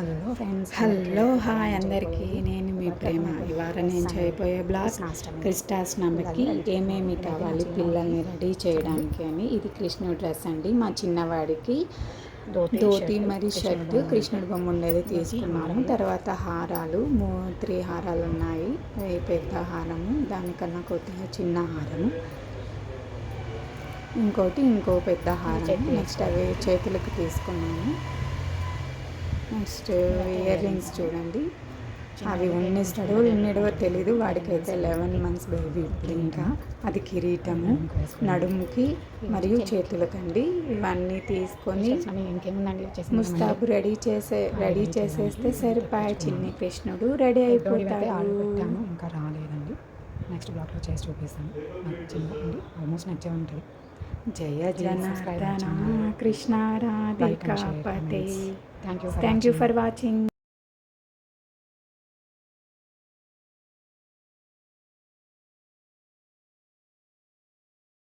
Hello friends hello hi అందరికీ నేను మీ ప్రేమ ఇవాళ నేను చేయబోయే బ్లాగ్. కృష్ణాష్టమికి ఏమేమి కావాలి పిల్లల్ని రెడీ చేయడానికి అని. ఇది కృష్ణుడు డ్రెస్ అండి. మా చిన్నవాడికి ధోతి మరి షర్ట్ కృష్ణుడి బొమ్మ ఉండేది తీసుకున్నాము. తర్వాత హారాలు మూ త్రీ హారాలు ఉన్నాయి. పెద్ద హారము దానికన్నా కొద్దిగా చిన్న హారము. ఇంకోటి ఇంకో పెద్ద హారం నెక్స్ట్ అవి చేతులకు తీసుకున్నాము. నెక్స్ట్ ఇయర్ రింగ్స్ చూడండి. అవి ఉన్నిస్తాడో ఉన్నడో తెలీదు. వాడికైతే లెవెన్ మంత్స్ బేబీ ఇప్పుడు ఇంకా. అది కిరీటము నడుముకి మరియు చేతులకండి. ఇవన్నీ తీసుకొని ముస్తాబు రెడీ చేసే రెడీ చేసేస్తే సరిపాయ చిన్ని కృష్ణుడు రెడీ అయిపోతాడు. ఇంకా రాలేదండి. నెక్స్ట్ బ్లాక్లో చేసి చూపిస్తాను. ఆల్మోస్ట్ నచ్చే ఉంటుంది जय जनार्दन कृष्णा राधिका पते थैंक यू फॉर वाचिंग